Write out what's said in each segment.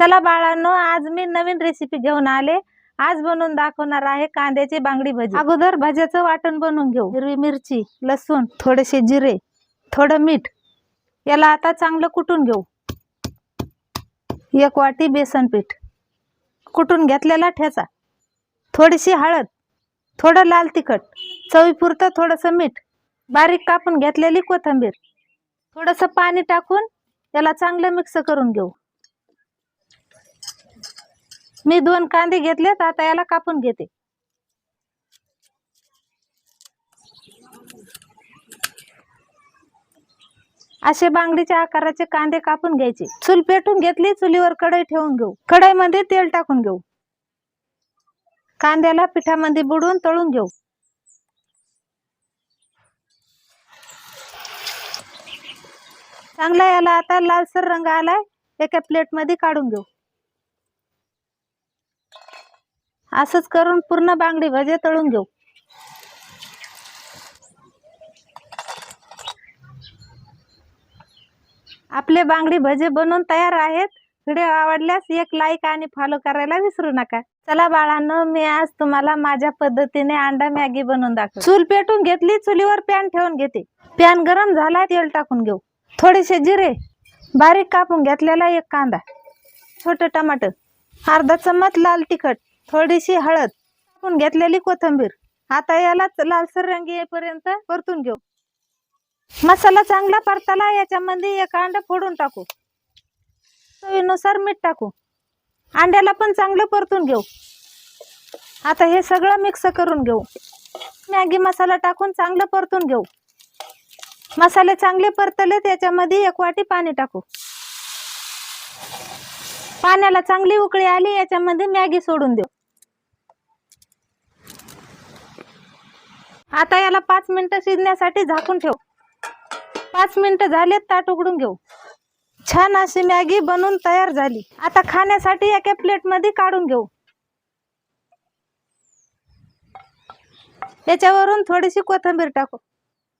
चला बाळांनो आज मी नवीन रेसिपी घेऊन आले. आज बनवून दाखवणार आहे कांद्याची बांगडी भजी. अगोदर भाज्याचं वाटण बनवून घेऊ. हिरवी मिरची लसूण थोडेसे जिरे थोडं मीठ. याला आता चांगलं कुटून घेऊ. एक वाटी बेसन पीठ. कुटून घेतलेला ठेचा. थोडीशी हळद. थोडं लाल तिखट. चवीपुरतं थोडंसं मीठ. बारीक कापून घेतलेली कोथिंबीर. थोडंसं पाणी टाकून याला चांगलं मिक्स करून घेऊ. मी दोन कांदे घेतलेत आता याला कापून घेते. असे बांगडीच्या आकाराचे कांदे कापून घ्यायचे. चूल पेटून घेतली चुलीवर कढई ठेवून घेऊ. कढईमध्ये तेल टाकून घेऊ. कांद्याला पिठामध्ये बुडवून तळून घेऊ. चांगला याला आता लालसर रंग आलाय एका प्लेटमध्ये काढून घेऊ. असंच करून पूर्ण बांगडी भजे तळून घेऊ. आपले बांगडी भजे बनवून तयार आहेत. व्हिडिओ आवडल्यास एक लाईक आणि फॉलो करायला विसरू नका. चला बाळांनो मी आज तुम्हाला माझ्या पद्धतीने अंडा मॅगी बनवून दाखव चूल पेटून घेतली चुलीवर पॅन ठेवून घेते. पॅन गरम झाला तेल टाकून घेऊ. थोडेसे जिरे बारीक कापून घेतलेला एक कांदा छोटे टमाटर अर्धा चम्मच लाल तिखट थोडीशी हळद आपण घेतलेली कोथिंबीर. आता याला लालसर रंग येईपर्यंत परतून घेऊ. मसाला चांगला परताला याच्यामध्ये एक अंडा फोडून टाकू. चवीनुसार मीठ टाकू. अंड्याला पण चांगलं परतून घेऊ. आता हे सगळं मिक्स करून घेऊ. मॅगी मसाला टाकून चांगलं परतून घेऊ. मसाले चांगले परतले त्याच्यामध्ये एक वाटी पाणी टाकू. पाण्याला चांगली उकळी आली याच्यामध्ये मॅगी सोडून देऊ. आता याला पाच मिनिटं शिजण्यासाठी झाकून ठेव. पाच मिनिटं झालेत ताट उघडून घेऊ. छान अशी मॅगी बनवून तयार झाली. आता खाण्यासाठी एका प्लेटमध्ये काढून घेऊ. याच्यावरून थोडीशी कोथिंबीर टाकू.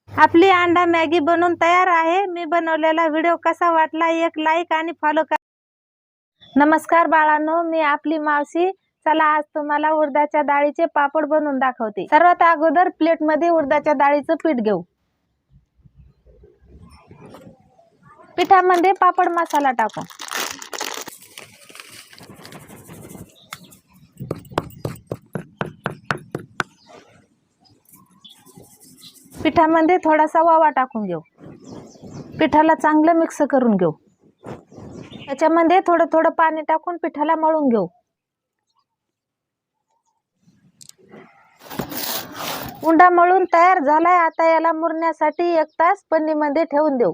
आपली अंडा मॅगी बनवून तयार आहे. मी बनवलेला व्हिडिओ कसा वाटला एक लाईक आणि फॉलो करा. नमस्कार बाळांनो मी आपली मावशी चला आज तुम्हाला उडदाच्या डाळीचे पापड बनवून दाखवते. सर्वात अगोदर प्लेटमध्ये उडदाच्या डाळीचं पीठ घेऊ. पिठामध्ये पापड मसाला टाकू. पिठामध्ये थोडासा वावा टाकून घेऊ. पिठाला चांगलं मिक्स करून घेऊ. त्याच्यामध्ये थोडं थोडं पाणी टाकून पिठाला मळून घेऊ. उंडा मळून तयार झालाय. आता याला मुरण्यासाठी एक तास पन्नीमध्ये ठेवून देऊ.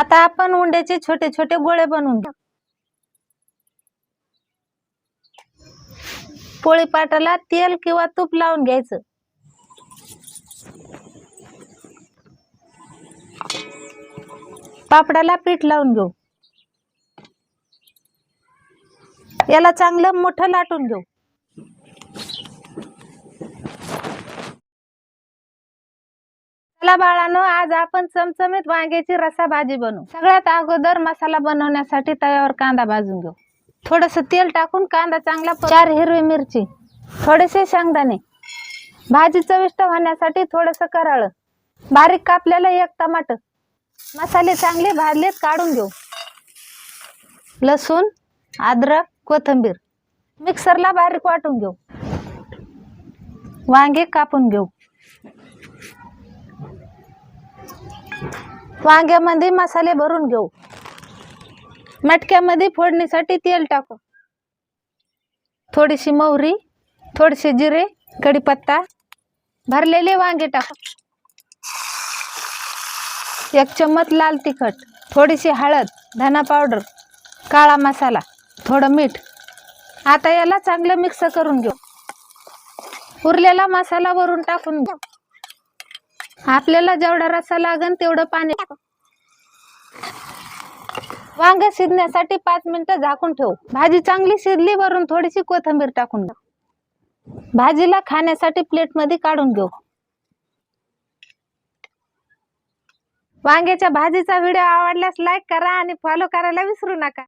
आता आपण उंड्याचे छोटे छोटे गोळे बनवून घेऊ. पोळीपाटाला तेल किंवा तूप लावून घ्यायचं. पापडाला पीठ लावून घेऊ. याला चांगलं मोठं लाटून घेऊ. चला बाळानो आज आपण चमचमीत वांग्याची रसा भाजी बनवू. सगळ्यात अगोदर मसाला बनवण्यासाठी तव्यावर कांदा भाजून घेऊ. थोडस तेल टाकून कांदा चांगला चार हिरवी मिरची थोडेसे शेंगदाणे. भाजी चविष्ट होण्यासाठी थोडस कराळ. बारीक कापलेलं एक टमाट. मसाले चांगले भाजलेत काढून घेऊ. लसूण अद्रक कोथिंबीर. मिक्सरला बारीक वाटून घेऊ. वांगे कापून घेऊ. वांग्यामध्ये मसाले भरून घेऊ. मटक्यामध्ये फोडणीसाठी तेल टाकू. थोडीशी मोहरी थोडेसे जिरे कढीपत्ता भरलेले वांगे टाकू. एक चम्मच लाल तिखट थोडीशी हळद धना पावडर काळा मसाला थोडं मीठ. आता याला चांगलं मिक्स करून घेऊ. उरलेला मसाला वरून टाकून घेऊ. आपल्याला जेवढा रस्सा लागन तेवढं पाणी वांग शिजण्यासाठी पाच मिनिटं झाकून ठेवू. भाजी चांगली शिजली वरून थोडीशी कोथिंबीर टाकून घेऊ. भाजीला खाण्यासाठी प्लेटमध्ये काढून घेऊ. वांग्याच्या भाजीचा व्हिडिओ आवडल्यास लाईक करा आणि फॉलो करायला विसरू नका.